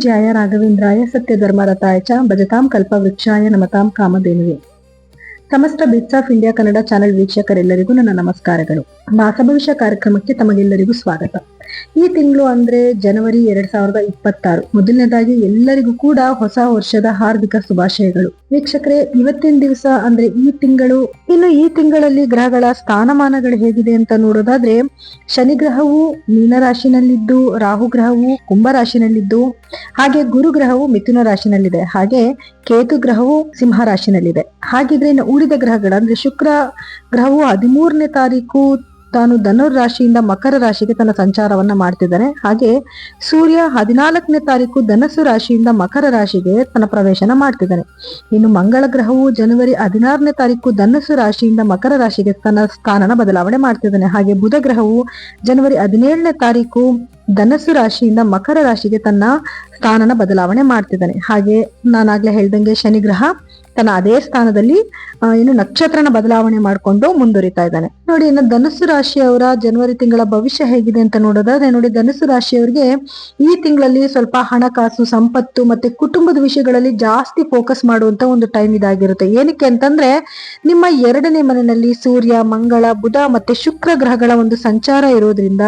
ಪೂಜ್ಯಾಯ ರಾಘವೇಂದ್ರಾಯ ಚ ಭಜತಾಂ ಕಲ್ಪವೃಕ್ಷಾಯ ನಮತಾಂ ಕಾಮಧೇನುವೆ. ಸಮಸ್ತ bits of India Kannada channel ವೀಕ್ಷಕರೆಲ್ಲರಿಗೂ ನನ್ನ ನಮಸ್ಕಾರಗಳು. ಮಾಸಭವಿಷ್ಯ ಕಾರ್ಯಕ್ರಮಕ್ಕೆ ತಮಗೆಲ್ಲರಿಗೂ ಸ್ವಾಗತ. ಈ ತಿಂಗಳು ಅಂದ್ರೆ ಜನವರಿ ಎರಡ್ ಸಾವಿರದ ಇಪ್ಪತ್ತಾರು. ಮೊದಲನೇದಾಗಿ ಎಲ್ಲರಿಗೂ ಕೂಡ ಹೊಸ ವರ್ಷದ ಹಾರ್ದಿಕ ಶುಭಾಶಯಗಳು. ವೀಕ್ಷಕರೇ, ಇವತ್ತಿನ ದಿವಸ ಅಂದ್ರೆ ಈ ತಿಂಗಳು, ಇನ್ನು ಈ ತಿಂಗಳಲ್ಲಿ ಗ್ರಹಗಳ ಸ್ಥಾನಮಾನಗಳು ಹೇಗಿದೆ ಅಂತ ನೋಡೋದಾದ್ರೆ, ಶನಿ ಗ್ರಹವು ಮೀನ ರಾಶಿನಲ್ಲಿದ್ದು ರಾಹು ಗ್ರಹವು ಕುಂಭ ರಾಶಿನಲ್ಲಿದ್ದು ಹಾಗೆ ಗುರು ಗ್ರಹವು ಮಿಥುನ ರಾಶಿನಲ್ಲಿದೆ, ಹಾಗೆ ಕೇತು ಗ್ರಹವು ಸಿಂಹ ರಾಶಿನಲ್ಲಿದೆ. ಹಾಗಿದ್ರೆ ಇನ್ನು ಉಳಿದ ಗ್ರಹಗಳು ಅಂದ್ರೆ ಶುಕ್ರ ಗ್ರಹವು ಹದಿಮೂರನೇ ತಾರೀಕು ತಾನು ಧನುರ್ ರಾಶಿಯಿಂದ ಮಕರ ರಾಶಿಗೆ ತನ್ನ ಸಂಚಾರವನ್ನ ಮಾಡ್ತಿದ್ದಾನೆ ಹಾಗೆ ಸೂರ್ಯ ಹದಿನಾಲ್ಕನೇ ತಾರೀಕು ಧನಸ್ಸು ರಾಶಿಯಿಂದ ಮಕರ ರಾಶಿಗೆ ತನ್ನ ಪ್ರವೇಶನ ಮಾಡ್ತಿದ್ದಾನೆ ಇನ್ನು ಮಂಗಳ ಗ್ರಹವು ಜನವರಿ ಹದಿನಾರನೇ ತಾರೀಕು ಧನಸ್ಸು ರಾಶಿಯಿಂದ ಮಕರ ರಾಶಿಗೆ ತನ್ನ ಸ್ಥಾನನ ಬದಲಾವಣೆ ಮಾಡ್ತಿದ್ದಾನೆ. ಹಾಗೆ ಬುಧ ಗ್ರಹವು ಜನವರಿ ಹದಿನೇಳನೇ ತಾರೀಕು ಧನಸ್ಸು ರಾಶಿಯಿಂದ ಮಕರ ರಾಶಿಗೆ ತನ್ನ ಸ್ಥಾನನ ಬದಲಾವಣೆ ಮಾಡ್ತಿದ್ದಾನೆ. ಹಾಗೆ ನಾನಾಗ್ಲೇ ಹೇಳ್ದಂಗೆ ಶನಿ ಗ್ರಹ ತನ್ನ ಅದೇ ಸ್ಥಾನದಲ್ಲಿ ಏನು ನಕ್ಷತ್ರನ ಬದಲಾವಣೆ ಮಾಡಿಕೊಂಡು ಮುಂದುವರಿತಾ ಇದ್ದಾನೆ. ನೋಡಿ, ಇನ್ನು ಧನುಸ್ಸು ರಾಶಿಯವರ ಜನವರಿ ತಿಂಗಳ ಭವಿಷ್ಯ ಹೇಗಿದೆ ಅಂತ ನೋಡೋದಾದ್ರೆ, ನೋಡಿ, ಧನುಸ್ಸು ರಾಶಿಯವರಿಗೆ ಈ ತಿಂಗಳಲ್ಲಿ ಸ್ವಲ್ಪ ಹಣಕಾಸು, ಸಂಪತ್ತು ಮತ್ತೆ ಕುಟುಂಬದ ವಿಷಯಗಳಲ್ಲಿ ಜಾಸ್ತಿ ಫೋಕಸ್ ಮಾಡುವಂತ ಒಂದು ಟೈಮ್ ಇದಾಗಿರುತ್ತೆ. ಏನಕ್ಕೆ ಅಂತಂದ್ರೆ, ನಿಮ್ಮ ಎರಡನೇ ಮನೆಯಲ್ಲಿ ಸೂರ್ಯ, ಮಂಗಳ, ಬುಧ ಮತ್ತೆ ಶುಕ್ರ ಗ್ರಹಗಳ ಒಂದು ಸಂಚಾರ ಇರೋದ್ರಿಂದ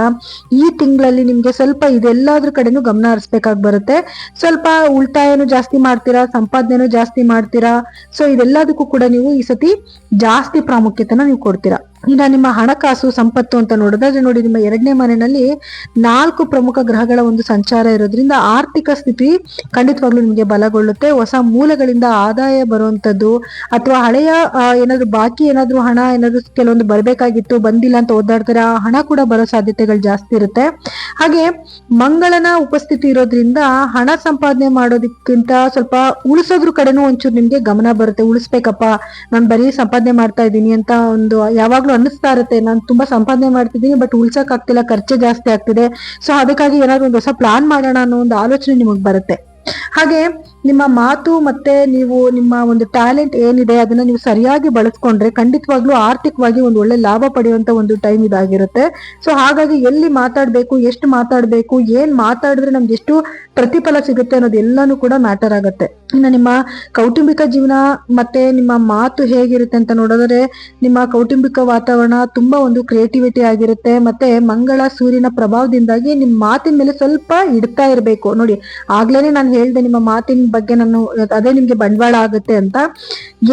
ಈ ತಿಂಗಳಲ್ಲಿ ನಿಮ್ಗೆ ಸ್ವಲ್ಪ ಇದೆಲ್ಲದ್ರ ಕಡೆನೂ ಗಮನ ಹರಿಸ್ಬೇಕಾಗಿ ಬರುತ್ತೆ. ಸ್ವಲ್ಪ ಉಳಿತಾಯನು ಜಾಸ್ತಿ ಮಾಡ್ತೀರಾ, ಸಂಪಾದನೆನೂ ಜಾಸ್ತಿ ಮಾಡ್ತೀರಾ? ಸೊ ಇದೆಲ್ಲದಕ್ಕೂ ಕೂಡ ನೀವು ಈ ಸತಿ ಜಾಸ್ತಿ ಪ್ರಾಮುಖ್ಯತೆನ ನೀವು ಕೊಡ್ತೀರಾ. ಇನ್ನ ನಿಮ್ಮ ಹಣಕಾಸು ಸಂಪತ್ತು ಅಂತ ನೋಡಿದ್ರೆ ನೋಡಿ, ನಿಮ್ಮ ಎರಡನೇ ಮನೆಯಲ್ಲಿ ನಾಲ್ಕು ಪ್ರಮುಖ ಗ್ರಹಗಳ ಒಂದು ಸಂಚಾರ ಇರೋದ್ರಿಂದ ಆರ್ಥಿಕ ಸ್ಥಿತಿ ಖಂಡಿತವಾಗ್ಲೂ ನಿಮಗೆ ಬಲಗೊಳ್ಳುತ್ತೆ. ಹೊಸ ಮೂಲಗಳಿಂದ ಆದಾಯ ಬರುವಂತದ್ದು ಅಥವಾ ಹಳೆಯ ಏನಾದ್ರು ಬಾಕಿ ಏನಾದ್ರು ಹಣ, ಏನಾದ್ರು ಕೆಲವೊಂದು ಬರಬೇಕಾಗಿತ್ತು, ಬಂದಿಲ್ಲ ಅಂತ ಓದಾಡ್ತಾರೆ ಆ ಹಣ ಕೂಡ ಬರೋ ಸಾಧ್ಯತೆಗಳು ಜಾಸ್ತಿ ಇರುತ್ತೆ. ಹಾಗೆ ಮಂಗಳನ ಉಪಸ್ಥಿತಿ ಇರೋದ್ರಿಂದ ಹಣ ಸಂಪಾದನೆ ಮಾಡೋದಕ್ಕಿಂತ ಸ್ವಲ್ಪ ಉಳಿಸೋದ್ರ ಕಡೆನೂ ಒಂಚೂರು ನಿಮ್ಗೆ ಗಮನ ಬರುತ್ತೆ. ಉಳಿಸ್ಬೇಕಪ್ಪ, ನಾನು ಬರೀ ಸಂಪಾದನೆ ಮಾಡ್ತಾ ಇದ್ದೀನಿ ಅಂತ ಒಂದು ಯಾವಾಗ್ಲೂ ಅನ್ನಿಸ್ತಾ ಇರುತ್ತೆ. ನಾನು ತುಂಬಾ ಸಂಪಾದನೆ ಮಾಡ್ತಿದ್ದೀನಿ ಬಟ್ ಉಳ್ಸಕ್ ಆಗ್ತಿಲ್ಲ, ಖರ್ಚು ಜಾಸ್ತಿ ಆಗ್ತಿದೆ. ಸೊ ಅದಕ್ಕಾಗಿ ಏನಾದ್ರು ಒಂದು ಹೊಸ ಪ್ಲಾನ್ ಮಾಡೋಣ ಅನ್ನೋ ಒಂದು ಆಲೋಚನೆ ನಿಮಗ್ ಬರುತ್ತೆ. ಹಾಗೆ, ನಿಮ್ಮ ಮಾತು ಮತ್ತೆ ನೀವು ನಿಮ್ಮ ಒಂದು ಟ್ಯಾಲೆಂಟ್ ಏನಿದೆ, ಅದನ್ನ ನೀವು ಸರಿಯಾಗಿ ಬಳಸ್ಕೊಂಡ್ರೆ ಖಂಡಿತವಾಗ್ಲೂ ಆರ್ಥಿಕವಾಗಿ ಒಂದು ಒಳ್ಳೆ ಲಾಭ ಪಡೆಯುವಂತ ಒಂದು ಟೈಮ್ ಇದಾಗಿರುತ್ತೆ. ಸೊ ಹಾಗಾಗಿ ಎಲ್ಲಿ ಮಾತಾಡ್ಬೇಕು, ಎಷ್ಟು ಮಾತಾಡ್ಬೇಕು, ಏನ್ ಮಾತಾಡಿದ್ರೆ ನಮ್ಗೆ ಎಷ್ಟು ಪ್ರತಿಫಲ ಸಿಗುತ್ತೆ ಅನ್ನೋದು ಎಲ್ಲಾನು ಕೂಡ ಮ್ಯಾಟರ್ ಆಗುತ್ತೆ. ನಿಮ್ಮ ಕೌಟುಂಬಿಕ ಜೀವನ ಮತ್ತೆ ನಿಮ್ಮ ಮಾತು ಹೇಗಿರುತ್ತೆ ಅಂತ ನೋಡಿದ್ರೆ ನಿಮ್ಮ ಕೌಟುಂಬಿಕ ವಾತಾವರಣ ತುಂಬಾ ಒಂದು ಕ್ರಿಯೇಟಿವಿಟಿ ಆಗಿರುತ್ತೆ. ಮತ್ತೆ ಮಂಗಳ, ಸೂರ್ಯನ ಪ್ರಭಾವದಿಂದಾಗಿ ನಿಮ್ಮ ಮಾತಿನ ಮೇಲೆ ಸ್ವಲ್ಪ ಇಡ್ತಾ ಇರಬೇಕು. ನೋಡಿ, ಆಗ್ಲೇನೆ ನಾನು ಹೇಳ್ದೆ ನಿಮ್ಮ ಮಾತಿನ ಬಗ್ಗೆ ನಾನು ಅದೇ ನಿಮ್ಗೆ ಬಂಡವಾಳ ಆಗುತ್ತೆ ಅಂತ.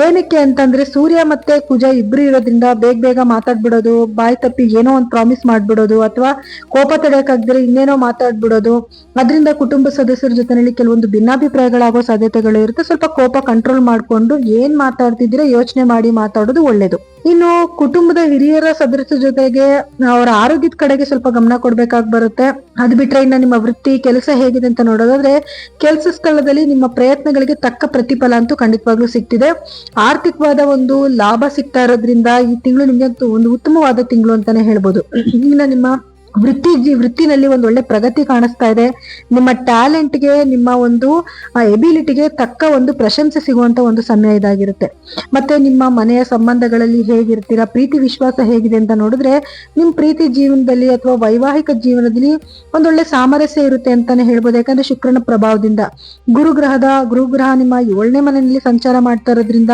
ಏನಕ್ಕೆ ಅಂತಂದ್ರೆ ಸೂರ್ಯ ಮತ್ತೆ ಕುಜ ಇಬ್ರು ಇರೋದ್ರಿಂದ ಬೇಗ ಬೇಗ ಮಾತಾಡ್ಬಿಡೋದು, ಬಾಯಿ ತಪ್ಪಿ ಏನೋ ಒಂದು ಪ್ರಾಮಿಸ್ ಮಾಡ್ಬಿಡೋದು, ಅಥವಾ ಕೋಪ ತಡೆಯಕ್ಕಾಗ್ದಿರ ಇನ್ನೇನೋ ಮಾತಾಡ್ಬಿಡೋದು. ಅದರಿಂದ ಕುಟುಂಬ ಸದಸ್ಯರ ಜೊತೆನಲ್ಲಿ ಕೆಲವೊಂದು ಭಿನ್ನಾಭಿಪ್ರಾಯಗಳಾಗೋ ಸಾಧ್ಯತೆಗಳು ಇರುತ್ತೆ. ಸ್ವಲ್ಪ ಕೋಪ ಕಂಟ್ರೋಲ್ ಮಾಡ್ಕೊಂಡು ಏನ್ ಮಾತಾಡ್ತಿದ್ರೆ ಯೋಚನೆ ಮಾಡಿ ಮಾತಾಡೋದು ಒಳ್ಳೇದು. ಇನ್ನು ಕುಟುಂಬದ ಹಿರಿಯರ ಸದಸ್ಯ ಜೊತೆಗೆ ಅವರ ಆರೋಗ್ಯದ ಕಡೆಗೆ ಸ್ವಲ್ಪ ಗಮನ ಕೊಡ್ಬೇಕಾಗಿ ಬರುತ್ತೆ. ಅದ್ ಬಿಟ್ರೆ ಇನ್ನ ನಿಮ್ಮ ವೃತ್ತಿ, ಕೆಲಸ ಹೇಗಿದೆ ಅಂತ ನೋಡೋದಾದ್ರೆ ಕೆಲಸ ಸ್ಥಳದಲ್ಲಿ ನಿಮ್ಮ ಪ್ರಯತ್ನಗಳಿಗೆ ತಕ್ಕ ಪ್ರತಿಫಲ ಅಂತೂ ಖಂಡಿತವಾಗ್ಲೂ ಸಿಗ್ತಿದೆ. ಆರ್ಥಿಕವಾದ ಒಂದು ಲಾಭ ಸಿಗ್ತಾ ಇರೋದ್ರಿಂದ ಈ ತಿಂಗಳು ನಿಮ್ಗೆ ಒಂದು ಉತ್ತಮವಾದ ತಿಂಗಳು ಅಂತಾನೆ ಹೇಳ್ಬೋದು. ಇನ್ನ ನಿಮ್ಮ ವೃತ್ತಿ ವೃತ್ತಿನಲ್ಲಿ ಒಂದು ಒಳ್ಳೆ ಪ್ರಗತಿ ಕಾಣಿಸ್ತಾ ಇದೆ. ನಿಮ್ಮ ಟ್ಯಾಲೆಂಟ್ಗೆ ನಿಮ್ಮ ಒಂದು ಎಬಿಲಿಟಿಗೆ ತಕ್ಕ ಒಂದು ಪ್ರಶಂಸೆ ಸಿಗುವಂತ ಒಂದು ಸಮಯ ಇದಾಗಿರುತ್ತೆ. ಮತ್ತೆ ನಿಮ್ಮ ಮನೆಯ ಸಂಬಂಧಗಳಲ್ಲಿ ಹೇಗಿರ್ತೀರಾ, ಪ್ರೀತಿ ವಿಶ್ವಾಸ ಹೇಗಿದೆ ಅಂತ ನೋಡಿದ್ರೆ, ನಿಮ್ ಪ್ರೀತಿ ಜೀವನದಲ್ಲಿ ಅಥವಾ ವೈವಾಹಿಕ ಜೀವನದಲ್ಲಿ ಒಂದೊಳ್ಳೆ ಸಾಮರಸ್ಯ ಇರುತ್ತೆ ಅಂತಾನೆ ಹೇಳ್ಬೋದು. ಯಾಕಂದ್ರೆ ಶುಕ್ರನ ಪ್ರಭಾವದಿಂದ ಗುರುಗ್ರಹದ, ಗುರುಗ್ರಹ ನಿಮ್ಮ ಏಳನೇ ಮನೆಯಲ್ಲಿ ಸಂಚಾರ ಮಾಡ್ತಾ ಇರೋದ್ರಿಂದ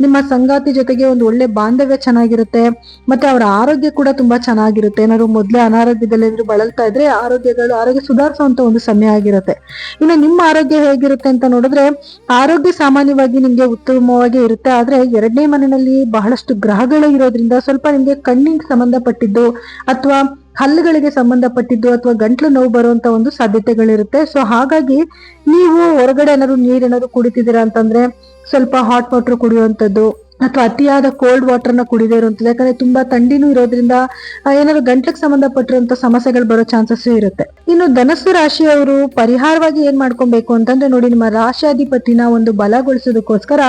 ನಿಮ್ಮ ಸಂಗಾತಿ ಜೊತೆಗೆ ಒಂದು ಒಳ್ಳೆ ಬಾಂಧವ್ಯ ಚೆನ್ನಾಗಿರುತ್ತೆ. ಮತ್ತೆ ಅವರ ಆರೋಗ್ಯ ಕೂಡ ತುಂಬಾ ಚೆನ್ನಾಗಿರುತ್ತೆ. ಏನಾದ್ರು ಮೊದ್ಲೇ ಅನಾರೋಗ್ಯದಲ್ಲಿ ಬಳಲ್ತಾ ಇದ್ರೆ ಆರೋಗ್ಯಗಳು, ಆರೋಗ್ಯ ಸುಧಾರಿಸುವಂತ ಒಂದು ಸಮಯ ಆಗಿರುತ್ತೆ. ಇನ್ನು ನಿಮ್ಮ ಆರೋಗ್ಯ ಹೇಗಿರುತ್ತೆ ಅಂತ ನೋಡಿದ್ರೆ, ಆರೋಗ್ಯ ಸಾಮಾನ್ಯವಾಗಿ ನಿಮ್ಗೆ ಉತ್ತಮವಾಗಿ ಇರುತ್ತೆ. ಆದ್ರೆ ಎರಡನೇ ಮನೆಯಲ್ಲಿ ಬಹಳಷ್ಟು ಗ್ರಹಗಳು ಇರೋದ್ರಿಂದ ಸ್ವಲ್ಪ ನಿಮ್ಗೆ ಕಣ್ಣಿಗೆ ಸಂಬಂಧಪಟ್ಟಿದ್ದು ಅಥವಾ ಹಲ್ಲುಗಳಿಗೆ ಸಂಬಂಧಪಟ್ಟಿದ್ದು ಅಥವಾ ಗಂಟ್ಲು ನೋವು ಬರುವಂತ ಒಂದು ಸಾಧ್ಯತೆಗಳಿರುತ್ತೆ. ಸೊ ಹಾಗಾಗಿ ನೀವು ಹೊರಗಡೆ ಏನಾದ್ರು ನೀರೇನಾದ್ರು ಕುಡಿತಿದ್ದೀರಾ ಅಂತಂದ್ರೆ ಸ್ವಲ್ಪ ಹಾಟ್ ವಾಟರ್ ಕುಡಿಯುವಂತದ್ದು ಅಥವಾ ಅತಿಯಾದ ಕೋಲ್ಡ್ ವಾಟರ್ನ ಕುಡಿದೇ ಇರುವಂತದ್ದು ಯಾಕಂದ್ರೆ ತುಂಬಾ ಥಂಡಿನೂ ಇರೋದ್ರಿಂದ ಏನಾದ್ರು ಗಂಟ್ಲಿಗೆ ಸಂಬಂಧಪಟ್ಟಿರುವಂತ ಸಮಸ್ಯೆಗಳು ಬರೋ ಚಾನ್ಸಸ್ ಇರುತ್ತೆ. ಇನ್ನು ಧನಸ್ಸು ರಾಶಿಯವರು ಪರಿಹಾರವಾಗಿ ಏನ್ ಮಾಡ್ಕೊಬೇಕು ಅಂತಂದ್ರೆ ನೋಡಿ, ನಿಮ್ಮ ರಾಶಾಧಿಪತಿನ ಒಂದು ಬಲಗೊಳಿಸೋದಕ್ಕೋಸ್ಕರ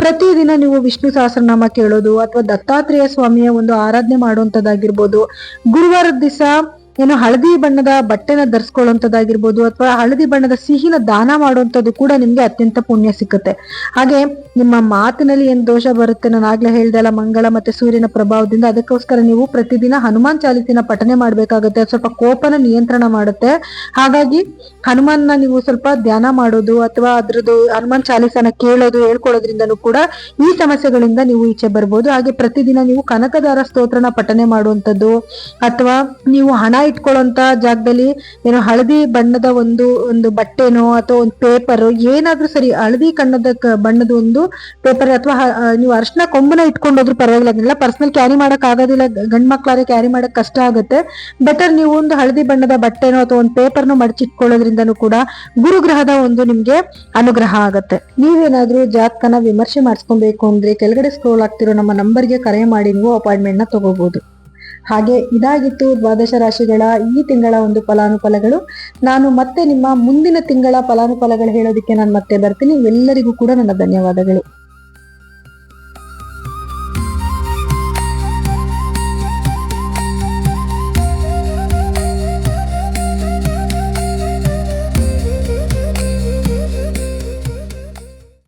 ಪ್ರತಿದಿನ ನೀವು ವಿಷ್ಣು ಸಹಸ್ರನಾಮ ಕೇಳೋದು ಅಥವಾ ದತ್ತಾತ್ರೇಯ ಸ್ವಾಮಿಯ ಒಂದು ಆರಾಧನೆ ಮಾಡುವಂತದ್ದಾಗಿರ್ಬೋದು ಗುರುವಾರದ ದಿವಸ ಏನು ಹಳದಿ ಬಣ್ಣದ ಬಟ್ಟೆನ ಧರಿಸ್ಕೊಳ್ಳುವಂಥದ್ದಾಗಿರ್ಬೋದು ಅಥವಾ ಹಳದಿ ಬಣ್ಣದ ಸಿಹಿನ ದಾನ ಮಾಡುವಂಥದ್ದು ಕೂಡ ನಿಮ್ಗೆ ಅತ್ಯಂತ ಪುಣ್ಯ ಸಿಕ್ಕುತ್ತೆ. ಹಾಗೆ ನಿಮ್ಮ ಮಾತಿನಲ್ಲಿ ಏನ್ ದೋಷ ಬರುತ್ತೆ ನಾನು ಆಗ್ಲೇ ಹೇಳ್ದಲ್ಲ ಮಂಗಳ ಮತ್ತೆ ಸೂರ್ಯನ ಪ್ರಭಾವದಿಂದ ಅದಕ್ಕೋಸ್ಕರ ನೀವು ಪ್ರತಿದಿನ ಹನುಮಾನ್ ಚಾಲಿಸಿನ ಪಠನೆ ಮಾಡ್ಬೇಕಾಗುತ್ತೆ. ಸ್ವಲ್ಪ ಕೋಪನ ನಿಯಂತ್ರಣ ಮಾಡುತ್ತೆ. ಹಾಗಾಗಿ ಹನುಮಾನ್ನ ನೀವು ಸ್ವಲ್ಪ ಧ್ಯಾನ ಮಾಡೋದು ಅಥವಾ ಅದ್ರದ್ದು ಹನುಮಾನ್ ಚಾಲಿಸನ ಕೇಳೋದು ಹೇಳ್ಕೊಳ್ಳೋದ್ರಿಂದನೂ ಕೂಡ ಈ ಸಮಸ್ಯೆಗಳಿಂದ ನೀವು ಈಚೆ ಬರ್ಬೋದು. ಹಾಗೆ ಪ್ರತಿದಿನ ನೀವು ಕನಕದಾರ ಸ್ತೋತ್ರನ ಪಠನೆ ಮಾಡುವಂಥದ್ದು ಅಥವಾ ನೀವು ಹಣ ಇಟ್ಕೊಳ್ಳುವಂತ ಜಾಗದಲ್ಲಿ ಏನೋ ಹಳದಿ ಬಣ್ಣದ ಒಂದು ಒಂದು ಬಟ್ಟೆನೋ ಅಥವಾ ಒಂದು ಪೇಪರ್ ಏನಾದ್ರೂ ಸರಿ ಹಳದಿ ಕಣ್ಣದ ಬಣ್ಣದ ಒಂದು ಪೇಪರ್ ಅಥವಾ ನೀವು ಅರ್ಶನ ಕೊಂಬನ ಇಟ್ಕೊಂಡೋದ್ರು ಪರವಾಗಿಲ್ಲ. ಅದನ್ನೆಲ್ಲ ಪರ್ಸನಲ್ ಕ್ಯಾರಿ ಮಾಡಕ್ ಆಗೋದಿಲ್ಲ. ಗಂಡ್ ಕ್ಯಾರಿ ಮಾಡಕ್ ಕಷ್ಟ ಆಗುತ್ತೆ. ಬೆಟರ್ ನೀವು ಒಂದು ಹಳದಿ ಬಣ್ಣದ ಬಟ್ಟೆನೋ ಅಥವಾ ಒಂದು ನ ಮಡಚಿಟ್ಕೊಳ್ಳೋದ್ರಿಂದನೂ ಕೂಡ ಗುರುಗ್ರಹದ ಒಂದು ನಿಮ್ಗೆ ಅನುಗ್ರಹ ಆಗತ್ತೆ. ನೀವೇನಾದ್ರೂ ಜಾತಕನ ವಿಮರ್ಶೆ ಮಾಡಿಸ್ಕೊಬೇಕು ಅಂದ್ರೆ ಕೆಳಗಡೆ ಸ್ಕ್ರೋಲ್ ಆಗ್ತಿರೋ ನಮ್ಮ ನಂಬರ್ಗೆ ಕರೆ ಮಾಡಿ, ನೀವು ಅಪಾಯಿಂಟ್ಮೆಂಟ್ನ ತಗೋಬಹುದು ಹಾಗೆ ಇದಾಗಿತ್ತು ದ್ವಾದಶ ರಾಶಿಗಳ ಈ ತಿಂಗಳ ಒಂದು ಫಲಾನುಫಲಗಳು. ನಾನು ಮತ್ತೆ ನಿಮ್ಮ ಮುಂದಿನ ತಿಂಗಳ ಫಲಾನುಫಲಗಳು ಹೇಳೋದಕ್ಕೆ ನಾನು ಮತ್ತೆ ಬರ್ತೀನಿ. ಎಲ್ಲರಿಗೂ ಕೂಡ ನನ್ನ ಧನ್ಯವಾದಗಳು.